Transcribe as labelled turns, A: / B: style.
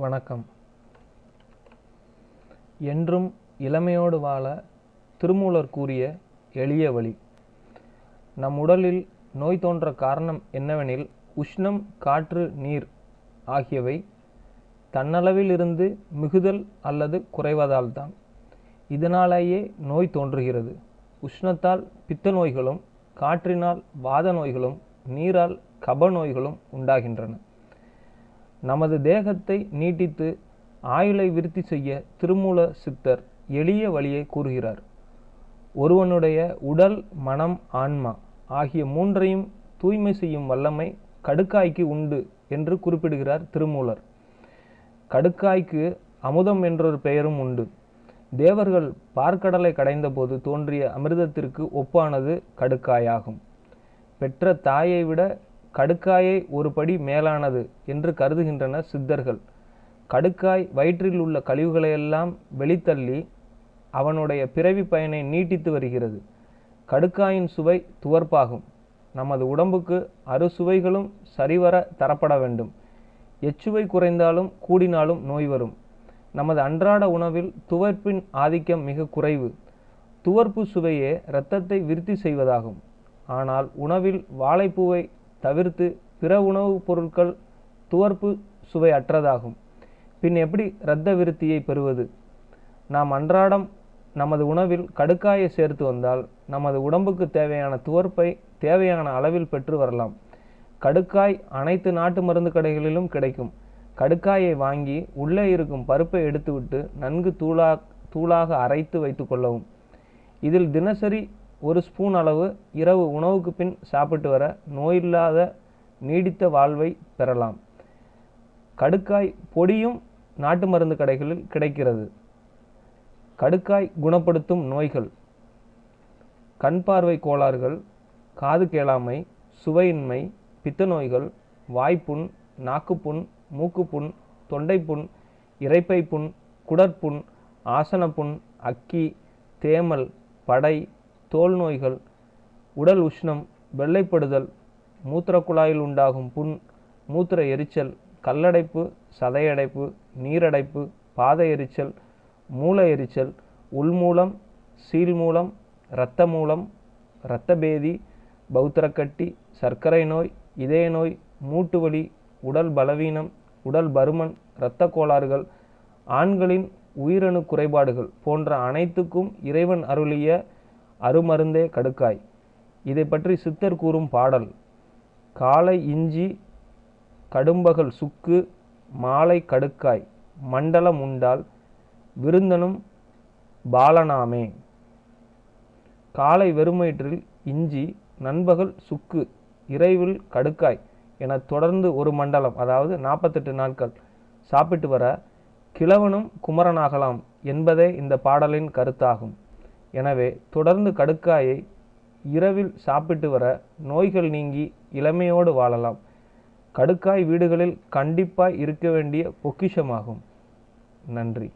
A: வணக்கம். என்றும் இளமையோடு வாழ திருமூலர் கூறிய எளிய வழி. நம் உடலில் நோய் தோன்ற காரணம் என்னவெனில் உஷ்ணம் காற்று நீர் ஆகியவை தன்னளவில் இருந்து மிகுதல் அல்லது குறைவதால்தான். இதனாலேயே நோய் தோன்றுகிறது. உஷ்ணத்தால் பித்த நோய்களும் காற்றினால் வாத நோய்களும் நீரால் கப நோய்களும் உண்டாகின்றன. நமது தேகத்தை நீட்டித்து ஆயுளை விருத்தி செய்ய திருமூல சித்தர் எளிய வழியை கூறுகிறார். ஒருவனுடைய உடல் மனம் ஆன்மா ஆகிய மூன்றையும் தூய்மை செய்யும் வல்லமை கடுக்காய்க்கு உண்டு என்று குறிப்பிடுகிறார் திருமூலர். கடுக்காய்க்கு அமுதம் என்றொரு பெயரும் உண்டு. தேவர்கள் பார்க்கடலை கடைந்தபோது தோன்றிய அமிர்தத்திற்கு ஒப்பானது கடுக்காயாகும். பெற்ற தாயை விட கடுக்காயை ஒரு படி மேலானது என்று கருதுகின்றனர் சித்தர்கள். கடுக்காய் வயிற்றில் உள்ள கழிவுகளையெல்லாம் வெளித்தள்ளி அவனுடைய பிறவி பயனை நீட்டித்து வருகிறது. கடுக்காயின் சுவை துவர்ப்பாகும். நமது உடம்புக்கு அறுசுவைகளும் சரிவர தரப்பட வேண்டும். எச்சுவை குறைந்தாலும் கூடினாலும் நோய் வரும். நமது அன்றாட உணவில் துவர்ப்பின் ஆதிக்கம் மிக குறைவு. துவர்ப்பு சுவையே இரத்தத்தை விருத்தி செய்வதாகும். ஆனால் உணவில் வாழைப்பூவை தவிர்த்து பிற உணவுப் பொருட்கள் துவர்ப்பு சுவை அற்றதாகும். பின் எப்படி இரத்த விருத்தியை பெறுவது? நாம் அன்றாடம் நமது உணவில் கடுக்காயை சேர்த்து வந்தால் நமது உடம்புக்கு தேவையான துவர்ப்பை தேவையான அளவில் பெற்று வரலாம். கடுக்காய் அனைத்து நாட்டு மருந்து கடைகளிலும் கிடைக்கும். கடுக்காயை வாங்கி உள்ளே இருக்கும் பருப்பை எடுத்துவிட்டு நன்கு தூளா தூளாக அரைத்து வைத்து கொள்ளவும். இதில் தினசரி ஒரு ஸ்பூன் அளவு இரவு உணவுக்கு பின் சாப்பிட்டு வர நோயில்லாத நீடித்த வாழ்வை பெறலாம். கடுக்காய் பொடியும் நாட்டு மருந்து கடைகளில் கிடைக்கிறது. கடுக்காய் குணப்படுத்தும் நோய்கள். கண் பார்வை கோளாறுகள் காது கேளாமை சுவையின்மை பித்த நோய்கள் வாய்ப்புண் நாக்குப்புண் மூக்குப்புண் தொண்டைப்புண் இரைப்பை புண் குடற்புண் ஆசனப்புண் அக்கி தேமல் படை தோல் நோய்கள் உடல் உஷ்ணம் வெள்ளைப்படுதல் மூத்திர குழாயில் உண்டாகும் புண் மூத்திர எரிச்சல் கல்லடைப்பு சதையடைப்பு நீரடைப்பு பாத எரிச்சல் மூல எரிச்சல் உள்மூலம் சீல்மூலம் இரத்த மூலம் இரத்தபேதி பௌத்திரக்கட்டி சர்க்கரை நோய் இதய நோய் மூட்டு வலி உடல் பலவீனம் உடல் பருமன் இரத்த கோளாறுகள் ஆண்களின் உயிரணு குறைபாடுகள் போன்ற அனைத்துக்கும் இறைவன் அருளிய அருமருந்தே கடுக்காய். இதை பற்றி சித்தர் கூறும் பாடல் காலை இஞ்சி கடும்பகல் சுக்கு மாலை கடுக்காய் மண்டலம் உண்டால் விருந்தனும் பாலனாமே. காலை வெறுமயிற்றில் இஞ்சி நண்பகல் சுக்கு இறைவில் கடுக்காய் என தொடர்ந்து ஒரு மண்டலம் அதாவது நாற்பத்தெட்டு நாட்கள் சாப்பிட்டு வர கிழவனும் குமரனாகலாம் என்பதே இந்த பாடலின் கருத்தாகும். எனவே தொடர்ந்து கடுக்காயை இரவில் சாப்பிட்டு வர நோய்கள் நீங்கி இளமையோடு வாழலாம். கடுக்காய் வீடுகளில் கண்டிப்பாய் இருக்க வேண்டிய பொக்கிஷமாகும். நன்றி.